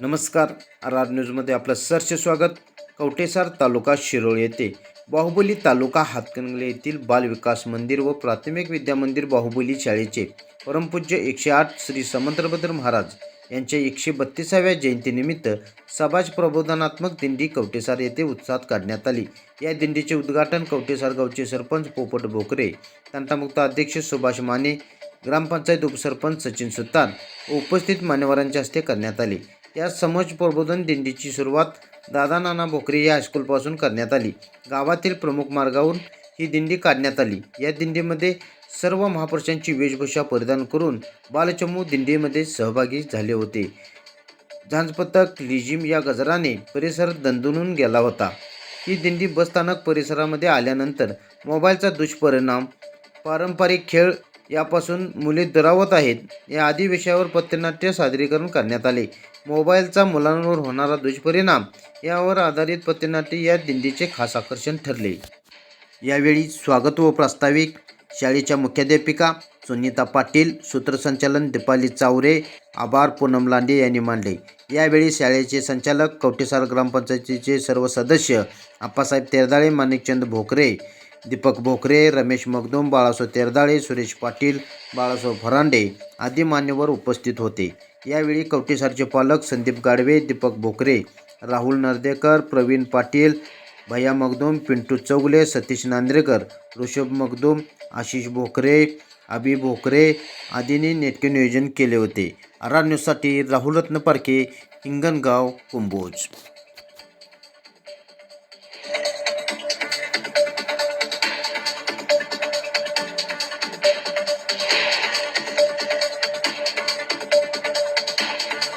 नमस्कार. R R न्यूजमध्ये आपलं सर्च स्वागत. कवटेसार तालुका शिरोळ येथे बाहुबली तालुका हातकणंगले येथील बाल विकास मंदिर व प्राथमिक विद्या मंदिर बाहुबली शाळेचे परमपूज्य एकशे आठ श्री समंतभद्र महाराज यांच्या एकशे बत्तीसाव्या जयंतीनिमित्त समाज प्रबोधनात्मक दिंडी कवटेसार येथे उत्साहात काढण्यात आली. या दिंडीचे उद्घाटन कवटेसार गावचे सरपंच पोपट बोकरे तंटामुक्त अध्यक्ष सुभाष माने ग्रामपंचायत उपसरपंच सचिन सुतार व उपस्थित मान्यवरांच्या हस्ते करण्यात आले. या समज प्रबोधन दिंडीची सुरुवात दादा नाना भोकरे या हायस्कूलपासून करण्यात आली. गावातील प्रमुख मार्गावरून ही दिंडी काढण्यात आली. या दिंडीमध्ये सर्व महापुरुषांची वेशभूषा परिधान करून बालचमू दिंडीमध्ये सहभागी झाले होते. झांजपथक लिजिम या गजराने परिसर दंदुनून गेला होता. ही दिंडी बसस्थानक परिसरामध्ये आल्यानंतर मोबाईलचा दुष्परिणाम पारंपरिक खेळ यापासून मुले दुरावत आहेत. या आदी विषयावर पथनाट्य सादरीकरण करण्यात आले. मोबाईलचा मुलांवर होणारा दुष्परिणाम यावर आधारित पथनाट्य या दिंडीचे खास आकर्षण ठरले. यावेळी स्वागत व प्रास्ताविक शाळेच्या मुख्याध्यापिका सुनीता पाटील सूत्रसंचालन दीपाली चावरे आभार पूनम लांडे यांनी मांडले. यावेळी शाळेचे संचालक कवटेसार ग्रामपंचायतीचे सर्व सदस्य आप्पासाहेब तेरदाळे माणिकचंद भोकरे दीपक भोकरे रमेश मगदूम बाळासाहेब तेरदाळे सुरेश पाटील बाळासाहेब फरांडे आदी मान्यवर उपस्थित होते. यावेळी कवटीसारचे पालक संदीप गाडवे दीपक भोकरे राहुल नर्देकर प्रवीण पाटील भैया मगदूम पिंटू चौगले सतीश नांद्रेकर ऋषभ मगदूम आशिष भोकरे अभि भोकरे आदींनी नेटके नियोजन केले होते. आर न्यूजसाठी राहुल पारखे हिंगणगाव कुंभोज.